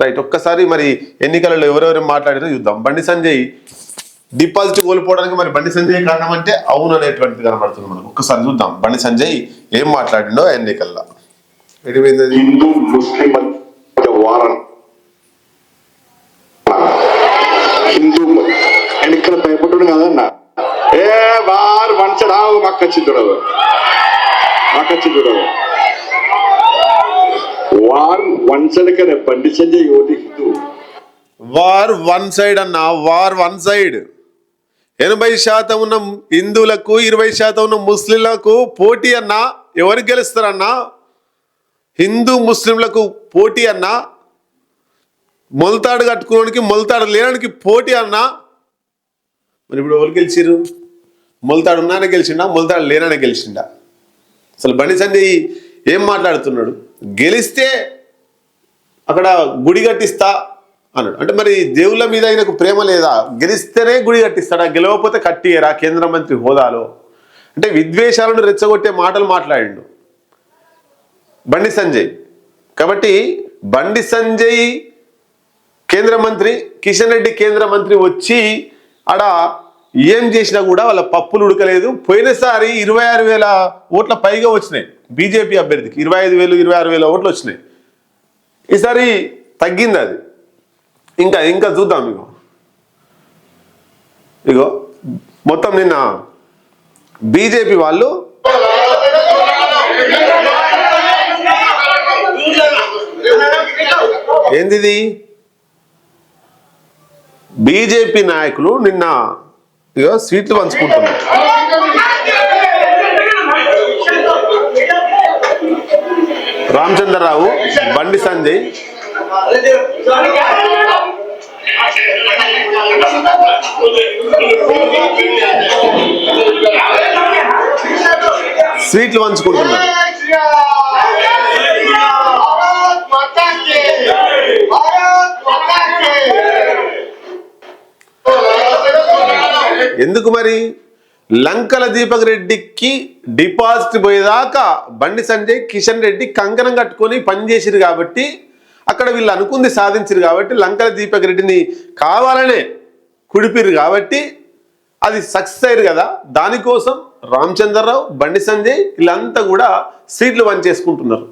Right ఒక్కసారి మరి ఎన్నికలలో ఎవరెవరు మాట్లాడారో చూద్దాం. బండి సంజయ్ డిపాజిట్ కోల్పోవడానికి మరి బండి సంజయ్ కారణం అంటే అవును అనేటువంటిది కనబడుతుంది మనకు. ఒక్కసారి చూద్దాం. బండి సంజయ్ ఏం మాట్లాడిండో ఎన్నికల్లో. హిందూ ముస్లిం వారం. హిందూ కదన్న. ఏ వారు మక్కచ్చి చూడవు వారు వంచలకనే బండి సంజయ్ ఓటి వార్ వన్ సైడ్ అన్న వార్ వన్ సైడ్. ఎనభై శాతం ఉన్న హిందువులకు ఇరవై శాతం ఉన్న ముస్లింలకు పోటీ అన్న ఎవరు గెలుస్తారన్నా హిందూ ముస్లింలకు పోటీ అన్నా మొలతాడు కట్టుకోవడానికి మొలతాడు లేనడానికి పోటీ అన్నా మరి ఇప్పుడు ఎవరు గెలిచిరు మొలతాడు ఉన్నానే గెలిచిండా మొలతాడు లేననే గెలిచిండా? అసలు బండి సంజయ్ ఏం మాట్లాడుతున్నాడు? గెలిస్తే అక్కడ గుడి కట్టిస్తా అన్నాడు. అంటే మరి దేవుళ్ళ మీద ఆయనకు ప్రేమ లేదా? గెలిస్తేనే గుడి కట్టిస్తాడా? గెలవకపోతే కట్టియరా కేంద్ర మంత్రి హోదాలో? అంటే విద్వేషాలను రెచ్చగొట్టే మాటలు మాట్లాడిండు. బండి సంజయ్. కాబట్టి బండి సంజయ్ కేంద్ర మంత్రి కిషన్ రెడ్డి కేంద్ర మంత్రి వచ్చి ఆడ ఏం చేసినా కూడా వాళ్ళ పప్పులు ఉడకలేదు. పోయినసారి ఇరవై ఆరు వేల ఓట్ల పైగా వచ్చినాయి. బీజేపీ అభ్యర్థికి ఇరవై ఐదు వేలు ఇరవై ఆరు వేల ఓట్లు వచ్చినాయి. ఈసారి తగ్గింది అది. ఇంకా ఇంకా చూద్దాం ఇగో. ఇగో మొత్తం నిన్న బీజేపీ వాళ్ళు ఏందిది? బీజేపీ నాయకులు నిన్న ఇక సీట్లు పంచుకుంటున్నారు రామచంద్రరావు బండి సంజయ్. సీట్లు పంచుకుంటున్నారు ఎందుకు మరి? లంకల దీపక్ రెడ్డికి డిపాజిట్ పోయేదాకా బండి సంజయ్ కిషన్ రెడ్డి కంకణం కట్టుకొని పనిచేసిరు కాబట్టి అక్కడ వీళ్ళు అనుకుంది సాధించరు కాబట్టి లంకల దీపక్ రెడ్డిని కావాలనే కుడిపిరు కాబట్టి అది సక్సెస్ అయ్యారు కదా. దానికోసం రామచంద్రరావు బండి సంజయ్ వీళ్ళంతా కూడా సీట్లు పనిచేసుకుంటున్నారు